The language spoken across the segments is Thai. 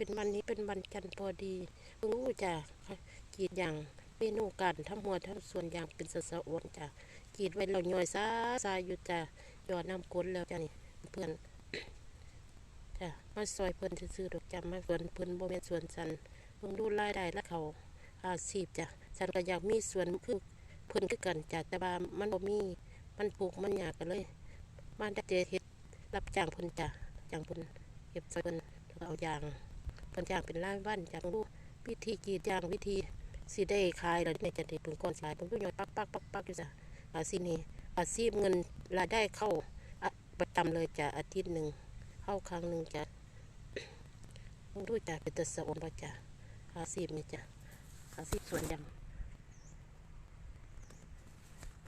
เป็นวันนี้เป็นวันจันทร์พอดีเพิ่งรู้จ้ะกีดอย่างเมนูการทำหัวทำส่วนอย่างเป็นสะสะอวนจ้ะกีดไว้เราย่อยซาซาอยู่จ้ะหยอดน้ำก้นแล้วจ้ะนี่เพื่อนจ้ะมาซอยเพิ่อนซื้อดอกจ้ะมาสวนเพิ่อนโบ่แม่นสวนสันเพิ่งดูรายได้และเขาอาชีพจ้ะฉันก็อยากมีสวนคือเพิ่อนคือกันจ้ะแต่ว่ามันบ่มีมันปลูกมันยากกันเลยมาได้เจเฮ็ดรับจ้างเพิ่นจ้ะจ้างเพิ่นเก็บซอยเพิ่นแล้วก็เอายาง เพิ่นจ้างเป็นรายวันจ้ะรู้วิธีกีดยางวิธีสิได้ขายแล้วในจันทร์เพิ่นก่อนสายเพิ่นก็ย่อยปักปักปักปักอยู่จ้ะอาชีพนี้อาชีพเงินรายได้เข้าอะประจำเลยจ้ะอาทิตย์หนึ่งเข้าครั้งหนึ่งจะต้องดูจะเป็นตัวสะอมบ่จะอาซีพนี่จะอาซีพสวนยำ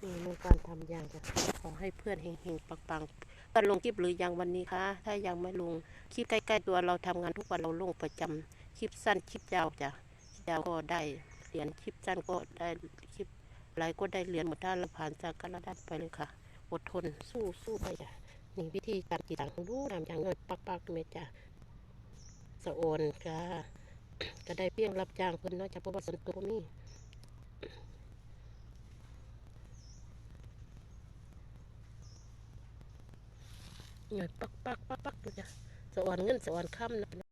นี่ในการทำยางจะขอให้เพื่อนเฮงๆปังๆ กันลงคลิปหรือยังวันนี้คะ ถ้ายังไม่ลง คลิปใกล้ๆตัวเราทำงานทุกวันเราลงประจำคลิปสั้นคลิปยาวจ้ะคลิปยาวก็ได้เหรียญคลิปสั้นก็ได้คลิปอะไรก็ได้เหรียญหมดถ้าเราผ่านจากกันแล้วได้ไปเลยค่ะ อดทนสู้สู้ไปจ้ะนี่วิธีการกีดังดูน้ำยางเงินปักปักๆเมจ้ะสะโอนค่ะ ก็ได้เพียงรับจ้างเพิ่นเนาะจากเพราะว่าสนตัวบ่มีเงิน ปักปักปักปักๆๆจ้ะสะออนเงินสะออนค่ำนะ